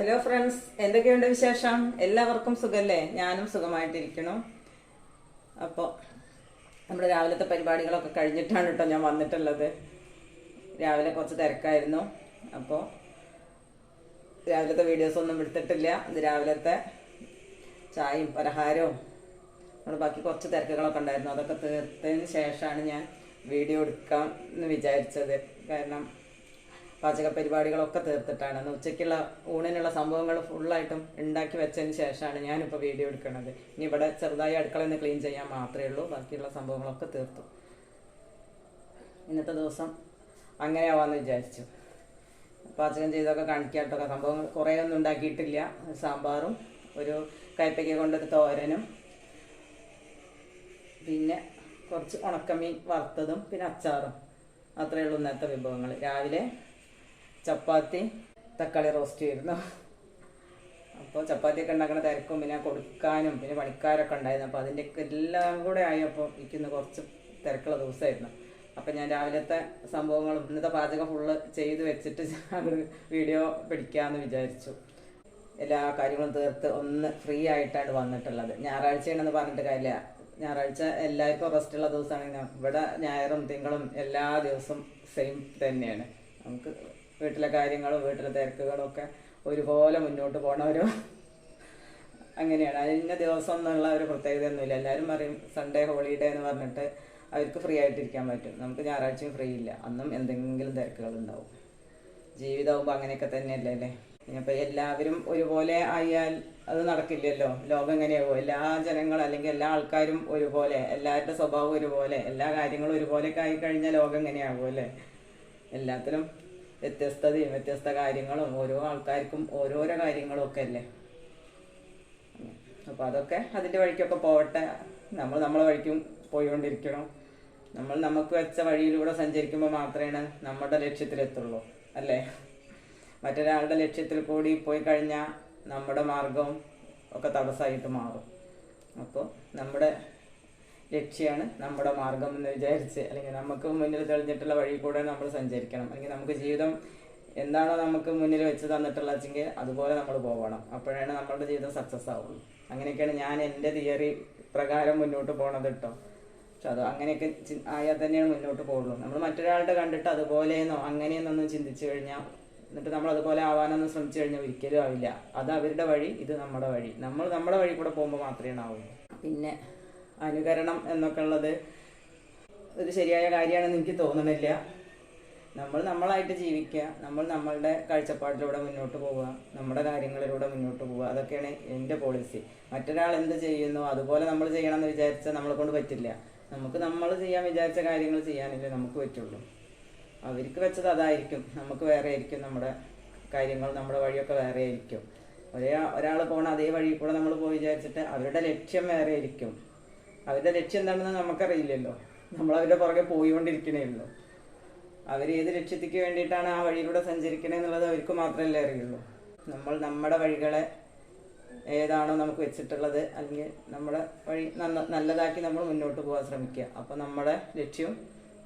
Hello friends എന്തൊക്കെയുണ്ട് വിശേഷം? എല്ലാവർക്കും സുഖല്ലേ? ഞാനും സുഖമായിട്ടിരിക്കണം അപ്പോൾ നമ്മുടെ രാവിലത്തെ പരിപാടികളൊക്കെ കഴിഞ്ഞിട്ടാണ് കേട്ടോ ഞാൻ വന്നിട്ടുള്ളത്. രാവിലെ കുറച്ച് തിരക്കായിരുന്നു. അപ്പോൾ രാവിലത്തെ വീഡിയോസ് ഒന്നും എടുത്തിട്ടില്ല. ഇത് രാവിലത്തെ ചായയും പലഹാരവും. നമ്മൾ ബാക്കി കുറച്ച് തിരക്കുകളൊക്കെ ഉണ്ടായിരുന്നു. അതൊക്കെ തീർത്തതിന് ശേഷമാണ് ഞാൻ വീഡിയോ എടുക്കാം എന്ന് വിചാരിച്ചത്. കാരണം പാചക പരിപാടികളൊക്കെ തീർത്തിട്ടാണ്. അന്ന് ഉച്ചയ്ക്കുള്ള ഊണിനുള്ള സംഭവങ്ങൾ ഫുള്ളായിട്ടും ഉണ്ടാക്കി വെച്ചതിന് ശേഷമാണ് ഞാനിപ്പോൾ വീഡിയോ എടുക്കുന്നത്. ഇനി ഇവിടെ ചെറുതായി അടുക്കള ഒന്ന് ക്ലീൻ ചെയ്യാൻ മാത്രമേ ഉള്ളൂ. ബാക്കിയുള്ള സംഭവങ്ങളൊക്കെ തീർത്തു. ഇന്നത്തെ ദിവസം അങ്ങനെയാവാന്ന് വിചാരിച്ചു. പാചകം ചെയ്തൊക്കെ കാണിക്കാട്ടോ സംഭവങ്ങൾ കുറേ ഒന്നും ഉണ്ടാക്കിയിട്ടില്ല. സാമ്പാറും ഒരു കയ്പ്പയ്ക്ക കൊണ്ടൊരു തോരനും പിന്നെ കുറച്ച് ഉണക്കമീൻ വറുത്തതും പിന്നെ അച്ചാറും. അത്രയേ ഉള്ളൂ ഇന്നത്തെ വിഭവങ്ങൾ. രാവിലെ ചപ്പാത്തി തക്കാളി റോസ്റ്റ് ആയിരുന്നു അപ്പോൾ ചപ്പാത്തിയൊക്കെ ഉണ്ടാക്കുന്ന തിരക്കും പിന്നെ കൊടുക്കാനും പിന്നെ പണിക്കാരൊക്കെ ഉണ്ടായിരുന്നു. അപ്പോൾ അതിന്റെയൊക്കെ എല്ലാം കൂടെ ആയപ്പോൾ ഇരിക്കുന്ന കുറച്ച് തിരക്കുള്ള ദിവസമായിരുന്നു. അപ്പം ഞാൻ രാവിലത്തെ സംഭവങ്ങളും ഇന്നത്തെ പാചകം ഫുള്ള് ചെയ്ത് വെച്ചിട്ട് അത് വീഡിയോ പിടിക്കാമെന്ന് വിചാരിച്ചു. എല്ലാ കാര്യങ്ങളും തീർത്ത് ഒന്ന് ഫ്രീ ആയിട്ടാണ് വന്നിട്ടുള്ളത്. ഞായറാഴ്ചയാണെന്ന് പറഞ്ഞിട്ട് കാര്യമില്ല. ഞായറാഴ്ച എല്ലാവർക്കും റെസ്റ്റ് ഉള്ള ദിവസമാണ്. ഇവിടെ ഞായറും തിങ്കളും എല്ലാ ദിവസവും സെയിം തന്നെയാണ്. നമുക്ക് വീട്ടിലെ കാര്യങ്ങളും വീട്ടിലെ തിരക്കുകളും ഒക്കെ ഒരുപോലെ മുന്നോട്ട് പോണവരും അങ്ങനെയാണ്. അതിന്റെ ദിവസം എന്നുള്ള ഒരു പ്രത്യേകതയൊന്നുമില്ല. എല്ലാവരും പറയും സൺഡേ ഹോളിഡേ എന്ന് പറഞ്ഞിട്ട് അവർക്ക് ഫ്രീ ആയിട്ടിരിക്കാൻ പറ്റും. നമുക്ക് ഞായറാഴ്ചയും ഫ്രീ ഇല്ല. അന്നും എന്തെങ്കിലും തിരക്കുകൾ ഉണ്ടാവും. ജീവിതമാകുമ്പോൾ അങ്ങനെയൊക്കെ തന്നെയല്ലേ അല്ലേ? ഇനിയിപ്പോൾ എല്ലാവരും ഒരുപോലെ ആയാൽ അത് നടക്കില്ലല്ലോ. ലോകം എങ്ങനെയാവും എല്ലാ ജനങ്ങളും അല്ലെങ്കിൽ എല്ലാ ആൾക്കാരും ഒരുപോലെ എല്ലാവരുടെ സ്വഭാവം ഒരുപോലെ എല്ലാ കാര്യങ്ങളും ഒരുപോലെയൊക്കെ ആയിക്കഴിഞ്ഞാൽ ലോകം എങ്ങനെയാകും അല്ലേ? എല്ലാത്തിലും വ്യത്യസ്തതയും വ്യത്യസ്ത കാര്യങ്ങളും ഓരോ ആൾക്കാർക്കും ഓരോരോ കാര്യങ്ങളും ഒക്കെ അല്ലേ? അപ്പോൾ അതൊക്കെ അതിന്റെ വഴിക്കൊക്കെ പോവട്ടെ. നമ്മൾ നമ്മളെ വഴിക്കും പോയിക്കൊണ്ടിരിക്കണം. നമ്മൾ നമുക്ക് വെച്ച വഴിയിലൂടെ സഞ്ചരിക്കുമ്പോൾ മാത്രമേ നമ്മുടെ ലക്ഷ്യത്തിലെത്തുള്ളൂ അല്ലേ? മറ്റൊരാളുടെ ലക്ഷ്യത്തിൽ കൂടി പോയി കഴിഞ്ഞാൽ നമ്മുടെ മാർഗവും ഒക്കെ തടസ്സമായിട്ട് മാറും. അപ്പോൾ നമ്മുടെ ലക്ഷ്യമാണ് നമ്മുടെ മാർഗം എന്ന് വിചാരിച്ച് അല്ലെങ്കിൽ നമുക്ക് മുന്നിൽ തെളിഞ്ഞിട്ടുള്ള വഴി കൂടെ നമ്മൾ സഞ്ചരിക്കണം. അല്ലെങ്കിൽ നമുക്ക് ജീവിതം എന്താണോ നമുക്ക് മുന്നിൽ വെച്ച് തന്നിട്ടുള്ള അതുപോലെ നമ്മൾ പോകണം അപ്പോഴാണ് നമ്മളുടെ ജീവിതം സക്സസ് ആവുള്ളൂ. അങ്ങനെയൊക്കെയാണ് ഞാൻ എന്റെ തിയറി പ്രകാരം മുന്നോട്ട് പോണത് കേട്ടോ പക്ഷെ അത് അങ്ങനെയൊക്കെ ആയാൽ തന്നെയാണ് മുന്നോട്ട് പോകുള്ളൂ നമ്മൾ മറ്റൊരാളുടെ കണ്ടിട്ട് അതുപോലെയെന്നോ അങ്ങനെയെന്നൊന്നും ചിന്തിച്ചു കഴിഞ്ഞാൽ എന്നിട്ട് നമ്മൾ അതുപോലെ ആവാനൊന്നും ശ്രമിച്ചു കഴിഞ്ഞാൽ ഒരിക്കലും ആവില്ല. അത് അവരുടെ വഴി ഇത് നമ്മുടെ വഴി. നമ്മൾ നമ്മുടെ വഴി കൂടെ പോകുമ്പോൾ മാത്രമേ ആവുള്ളൂ. പിന്നെ അനുകരണം എന്നൊക്കെ ഉള്ളത് ഒരു ശരിയായ കാര്യമാണെന്ന് എനിക്ക് തോന്നണില്ല. നമ്മൾ നമ്മളായിട്ട് ജീവിക്കുക നമ്മൾ നമ്മളുടെ കാഴ്ചപ്പാടിലൂടെ മുന്നോട്ട് പോവുക നമ്മുടെ കാര്യങ്ങളിലൂടെ മുന്നോട്ട് പോവുക അതൊക്കെയാണ് എന്റെ പോളിസി മറ്റൊരാൾ എന്ത് ചെയ്യുന്നു അതുപോലെ നമ്മൾ ചെയ്യണമെന്ന് വിചാരിച്ചാൽ നമ്മളെ കൊണ്ട് പറ്റില്ല. നമുക്ക് നമ്മൾ ചെയ്യാൻ വിചാരിച്ച കാര്യങ്ങൾ ചെയ്യാനല്ലേ നമുക്ക് പറ്റുള്ളൂ. അവർക്ക് വെച്ചത് അതായിരിക്കും. നമുക്ക് വേറെ ആയിരിക്കും നമ്മുടെ കാര്യങ്ങൾ നമ്മുടെ വഴിയൊക്കെ വേറെ ആയിരിക്കും. ഒരേ ഒരാൾ പോണ അതേ വഴി കൂടെ നമ്മൾ പോയി വിചാരിച്ചിട്ട് അവരുടെ ലക്ഷ്യം വേറെ ആയിരിക്കും. അവരുടെ ലക്ഷ്യം എന്താണെന്ന് നമുക്കറിയില്ലല്ലോ. നമ്മൾ അവരുടെ പുറകെ പോയിക്കൊണ്ടിരിക്കണേ ഉള്ളൂ അവർ ഏത് ലക്ഷ്യത്തിക്ക് വേണ്ടിയിട്ടാണ് ആ വഴിയിലൂടെ സഞ്ചരിക്കണേ എന്നുള്ളത് അവർക്ക് മാത്രമല്ലേ അറിയുള്ളൂ. നമ്മൾ നമ്മുടെ വഴികളെ ഏതാണോ നമുക്ക് വെച്ചിട്ടുള്ളത് അല്ലെങ്കിൽ നമ്മുടെ വഴി നല്ലതാക്കി നമ്മൾ മുന്നോട്ട് പോകാൻ ശ്രമിക്കുക. അപ്പോൾ നമ്മുടെ ലക്ഷ്യം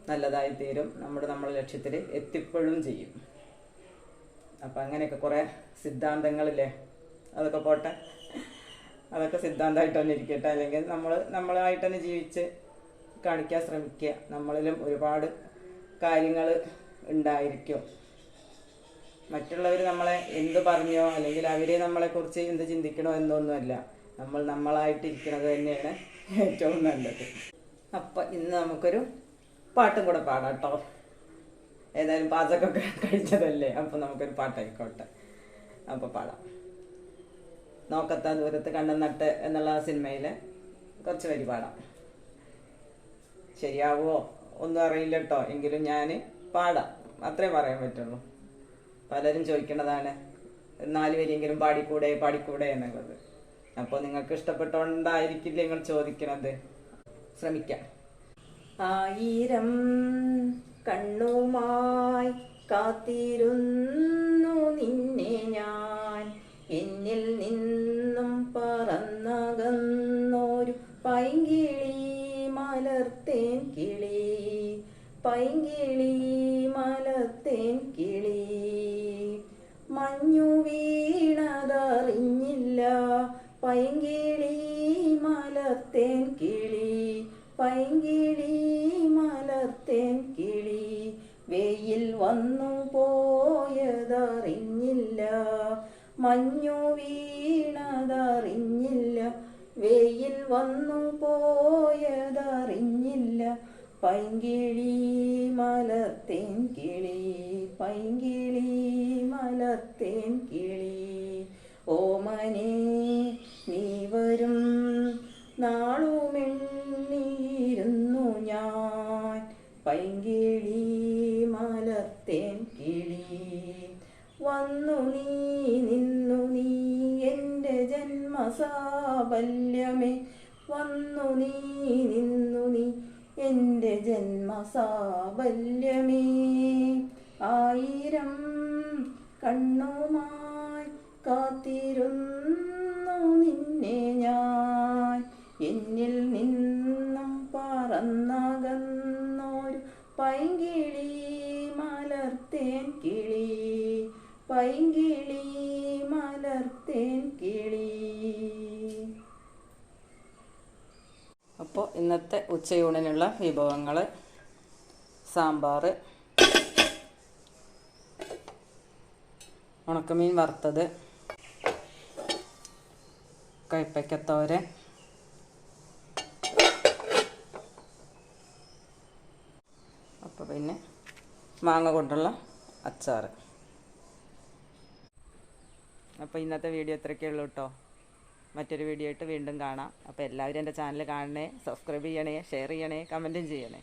നല്ലതായി തീരും. നമ്മുടെ നമ്മുടെ ലക്ഷ്യത്തിൽ എത്തിപ്പോഴും ചെയ്യും. അപ്പം അങ്ങനെയൊക്കെ കുറേ സിദ്ധാന്തങ്ങളില്ലേ? അതൊക്കെ പോട്ടെ. അതൊക്കെ സിദ്ധാന്തമായിട്ട് തന്നെ ഇരിക്കട്ടെ. അല്ലെങ്കിൽ നമ്മൾ നമ്മളായിട്ട് തന്നെ ജീവിച്ച് കാണിക്കാൻ ശ്രമിക്കുക. നമ്മളിലും ഒരുപാട് കാര്യങ്ങൾ ഉണ്ടായിരിക്കും. മറ്റുള്ളവർ നമ്മളെ എന്ത് പറഞ്ഞോ അല്ലെങ്കിൽ അവർ നമ്മളെക്കുറിച്ച് എന്ത് ചിന്തിക്കണോ എന്നൊന്നുമല്ല. നമ്മൾ നമ്മളായിട്ടിരിക്കുന്നത് തന്നെയാണ് ഏറ്റവും നല്ലത്. അപ്പം ഇന്ന് നമുക്കൊരു പാട്ടും കൂടെ പാടാം കേട്ടോ. ഏതായാലും പാചകമൊക്കെ കഴിച്ചതല്ലേ അപ്പം നമുക്കൊരു പാട്ടായിക്കോട്ടെ. അപ്പോൾ പാടാം. നോക്കത്താ ദൂരത്ത് കണ്ണൻ നട്ട് എന്നുള്ള സിനിമയിൽ കുറച്ച് വരി പാടാം. ശരിയാവുമോ ഒന്നും അറിയില്ല കേട്ടോ എങ്കിലും ഞാൻ പാടാം. അത്രേ പറയാൻ പറ്റുള്ളൂ. പലരും ചോദിക്കുന്നതാണ് നാല് വരിയെങ്കിലും പാടിക്കൂടെ പാടിക്കൂടെ എന്നുള്ളത്. അപ്പോൾ നിങ്ങൾക്ക് ഇഷ്ടപ്പെട്ടുകൊണ്ടായിരിക്കില്ല നിങ്ങൾ ചോദിക്കുന്നത് ശ്രമിക്കാം. ആയിരം കണ്ണുമായി കാത്തിരുന്നു നിന്നെ ഞാൻ. എന്നിൽ നിന്നും പറന്നകന്നൊരു പൈങ്കിളി മലർത്തേൻ കിളി. പൈങ്കിളി മലർത്തേൻ കിളി. മഞ്ഞു വീണതറിഞ്ഞില്ല. പൈങ്കിളി മലർത്തേൻ കിളി. പൈങ്കിളി മലർത്തേൻ കിളി. വെയിൽ വന്നു പോയതറിഞ്ഞില്ല. മഞ്ഞു വീണതറിഞ്ഞില്ല. വെയിൽ വന്നു പോയതറിഞ്ഞില്ല. പൈങ്കിളി മലത്തേൻ കിളി പൈങ്കിളി മലത്തേൻ കിളി. ജന്മസാബല്യമേ വന്നു നീ നിന്നു നീ എന്റെ ജന്മസാബല്യമേ. ആയിരം കണ്ണുമായി കാത്തിരുന്നു നിന്നെ ഞാൻ. എന്നിൽ നിന്നും പറന്നകന്നൊരു പൈങ്കിളി മലർത്തേൻ കിളി പൈങ്കിളി മലർത്തേൻ കിളി. അപ്പോൾ ഇന്നത്തെ ഉച്ചയൂണിനുള്ള വിഭവങ്ങൾ സാമ്പാർ ഉണക്കമീൻ വറുത്തത് കയ്പ്പയ്ക്കത്തോരൻ അപ്പോൾ പിന്നെ മാങ്ങ കൊണ്ടുള്ള അച്ചാർ അപ്പോൾ ഇന്നത്തെ വീഡിയോ ഇത്രയൊക്കെ ഉള്ളൂ കേട്ടോ മറ്റൊരു വീഡിയോ ആയിട്ട് വീണ്ടും കാണാം. അപ്പോൾ എല്ലാവരും എന്റെ ചാനൽ കാണണേ സബ്സ്ക്രൈബ് ചെയ്യണേ ഷെയർ ചെയ്യണേ കമന്റും ചെയ്യണേ.